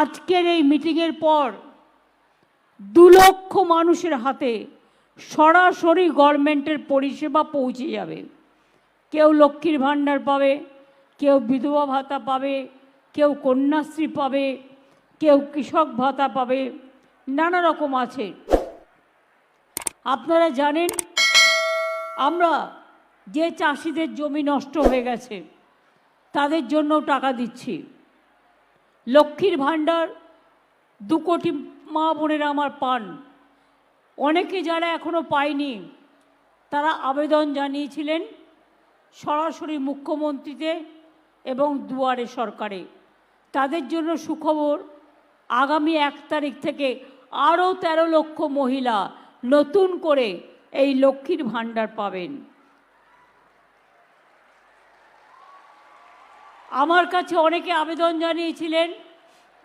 আজকের এই মিটিংয়ের পর দু লক্ষ মানুষের হাতে সরাসরি গভর্নমেন্টের পরিষেবা পৌঁছে যাবে। কেউ লক্ষ্মীর ভাণ্ডার পাবে, কেউ বিধবা ভাতা পাবে, কেউ কন্যাশ্রী পাবে, কেউ কৃষক ভাতা পাবে, নানা রকম আছে। আপনারা জানেন, আমরা যে চাষিদের জমি নষ্ট হয়ে গেছে, তাদের জন্য টাকা দিচ্ছি। লক্ষ্মীর ভাণ্ডার, দু কোটি মা বোনেরা আমার পান। অনেকে যারা এখনও পায়নি, তারা আবেদন জানিয়েছিলেন সরাসরি মুখ্যমন্ত্রীতে এবং দুয়ারে সরকারে। তাদের জন্য সুখবর, আগামী এক তারিখ থেকে আরও তেরো লক্ষ মহিলা নতুন করে এই লক্ষ্মীর ভাণ্ডার পাবেন। আমার কাছে অনেকে আবেদন জানিয়েছিলেন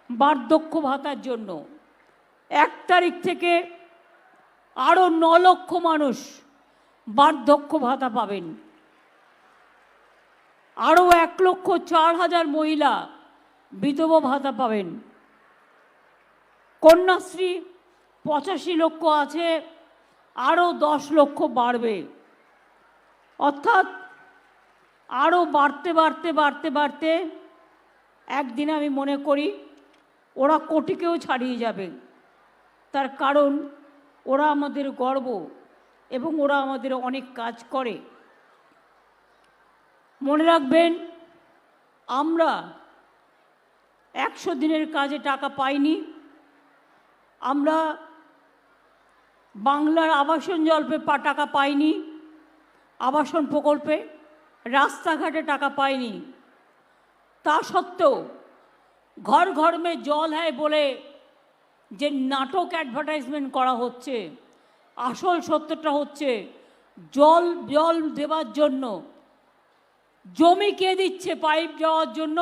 বার্ধক্য ভাতার জন্য। এক তারিখ থেকে আরও ন লক্ষ মানুষ বার্ধক্য ভাতা পাবেন। আরও এক লক্ষ চার হাজার মহিলা বিধবা ভাতা পাবেন। কন্যাশ্রী পঁচাশি লক্ষ আছে আরও দশ লক্ষ বাড়বে। অর্থাৎ আরও বাড়তে বাড়তে বাড়তে বাড়তে একদিন আমি মনে করি ওরা কোটিকেও ছাড়িয়ে যাবে। তার কারণ ওরা আমাদের গর্ব এবং ওরা আমাদের অনেক কাজ করে। মনে রাখবেন, আমরা একশো দিনের কাজে টাকা পাইনি। আমরা বাংলার আবাসন জল্পে টাকা পাইনি, আবাসন প্রকল্পে। রাস্তাঘাটে টাকা পায়নি তা সত্ত্বেও ঘর ঘর মে জল হয় বলে যে নাটক অ্যাডভার্টাইজমেন্ট করা হচ্ছে, আসল সত্যটা হচ্ছে জল জল দেওয়ার জন্য, জমি কে দিচ্ছে পাইপ যাওয়ার জন্য,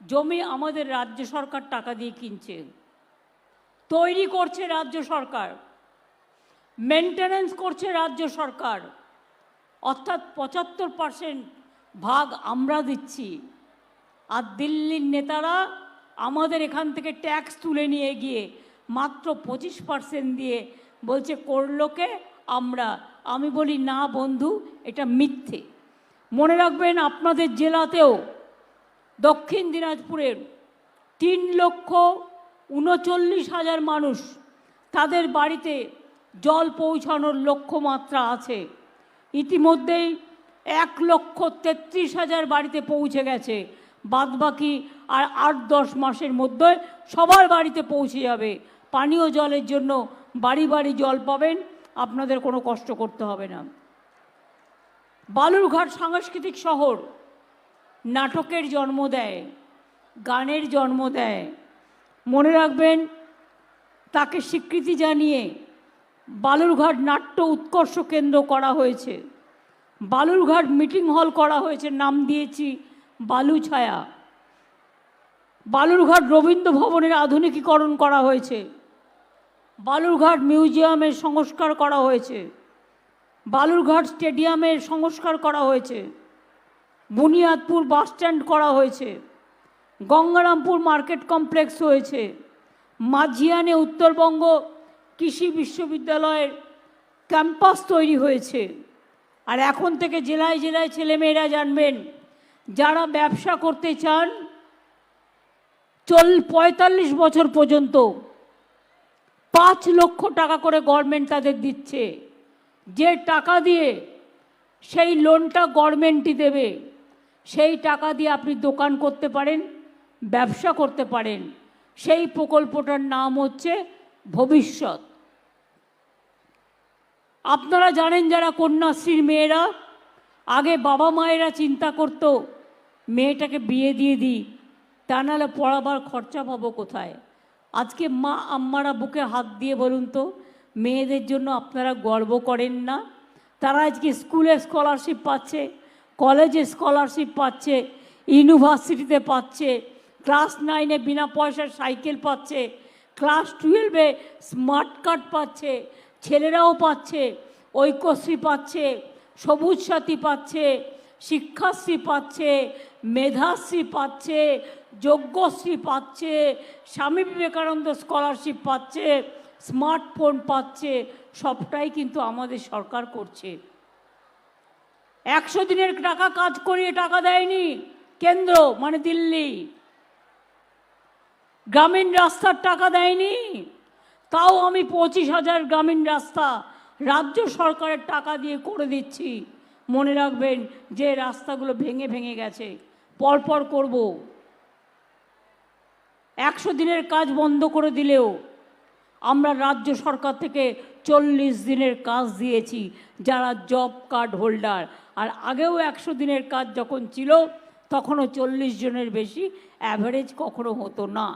জমি আমাদের রাজ্য সরকার টাকা দিয়ে কিনছে। তৈরি করছে রাজ্য সরকার মেনটেনেন্স করছে রাজ্য সরকার। অর্থাৎ পঁচাত্তর পার্সেন্ট ভাগ আমরা দিচ্ছি। আর দিল্লির নেতারা আমাদের এখান থেকে ট্যাক্স তুলে নিয়ে গিয়ে মাত্র পঁচিশ পার্সেন্ট দিয়ে বলছে, করলোকে আমরা। আমি বলি, না বন্ধু, এটা মিথ্যে। মনে রাখবেন, আপনাদের জেলাতেও দক্ষিণ দিনাজপুরের তিন লক্ষ উনচল্লিশ হাজার মানুষ তাদের বাড়িতে জল পৌঁছানোর লক্ষ্যমাত্রা আছে। ইতিমধ্যেই এক লক্ষ তেত্রিশ হাজার বাড়িতে পৌঁছে গেছে। বাদবাকি আর আট দশ মাসের মধ্যে সবার বাড়িতে পৌঁছে যাবে। পানীয় জলের জন্য বাড়ি বাড়ি জল পাবেন, আপনাদের কোনো কষ্ট করতে হবে না। বালুরঘাট সাংস্কৃতিক শহর নাটকের জন্ম দেয়, গানের জন্ম দেয়। মনে রাখবেন, তাকে স্বীকৃতি জানিয়ে বালুরঘাট নাট্য উৎকর্ষ কেন্দ্র করা হয়েছে। বালুরঘাট মিটিং হল করা হয়েছে, নাম দিয়েছি বালু ছায়া বালুরঘাট রবীন্দ্র ভবনের আধুনিকীকরণ করা হয়েছে। বালুরঘাট মিউজিয়ামের সংস্কার করা হয়েছে। বালুরঘাট স্টেডিয়ামের সংস্কার করা হয়েছে। বুনিয়াদপুর বাসস্ট্যান্ড করা হয়েছে। গঙ্গারামপুর মার্কেট কমপ্লেক্স হয়েছে। মাঝিয়ানে উত্তরবঙ্গ কৃষি বিশ্ববিদ্যালয়ের ক্যাম্পাস তৈরি হয়েছে। আর এখন থেকে জেলায় জেলায় ছেলেমেয়েরা জানবেন, যারা ব্যবসা করতে চান, চল পঁয়তাল্লিশ বছর পর্যন্ত পাঁচ লক্ষ টাকা করে গভর্নমেন্ট তাদের দিচ্ছে। যে টাকা দিয়ে সেই লোনটা গভর্নমেন্টই দেবে, সেই টাকা দিয়ে আপনি দোকান করতে পারেন, ব্যবসা করতে পারেন। সেই প্রকল্পটার নাম হচ্ছে ভবিষ্যৎ। আপনারা জানেন যারা কন্যাশ্রীর মেয়েরা, আগে বাবা মায়েরা চিন্তা করতো, মেয়েটাকে বিয়ে দিয়ে দিই, তা নাহলে পড়াবার খরচা পাবো কোথায়? আজকে মা আম্মারা বুকে হাত দিয়ে বলুন তো, মেয়েদের জন্য আপনারা গর্ব করেন না? তারা আজকে স্কুলে স্কলারশিপ পাচ্ছে, কলেজে স্কলারশিপ পাচ্ছে, ইউনিভার্সিটিতে পাচ্ছে, ক্লাস নাইনে বিনা পয়সার সাইকেল পাচ্ছে ক্লাস টুয়েলভে স্মার্ট কার্ড পাচ্ছে, ছেলেরাও পাচ্ছে, ঐক্যশ্রী পাচ্ছে, সবুজ সাথী পাচ্ছে, শিক্ষাশ্রী পাচ্ছে, মেধাশ্রী পাচ্ছে যোগ্যশ্রী পাচ্ছে, স্বামী বিবেকানন্দ স্কলারশিপ পাচ্ছে, স্মার্টফোন পাচ্ছে, সবটাই কিন্তু আমাদের সরকার করছে। একশো দিনের টাকা কাজ করিয়ে টাকা দেয়নি কেন্দ্র মানে দিল্লি। গ্রামীণ রাস্তার টাকা দেয়নি, তাও আমি পঁচিশ হাজার গ্রামীণ রাস্তা রাজ্য সরকারের টাকা দিয়ে করে দিচ্ছি। মনে রাখবেন যে রাস্তাগুলো ভেঙে ভেঙে গেছে, পরপর করব। একশো দিনের কাজ বন্ধ করে দিলেও আমরা রাজ্য সরকার থেকে চল্লিশ দিনের কাজ দিয়েছি যারা জব কার্ড হোল্ডার। আর আগেও একশো দিনের কাজ যখন ছিল, তখনও চল্লিশ জনের বেশি, অ্যাভারেজ কখনো হতো না।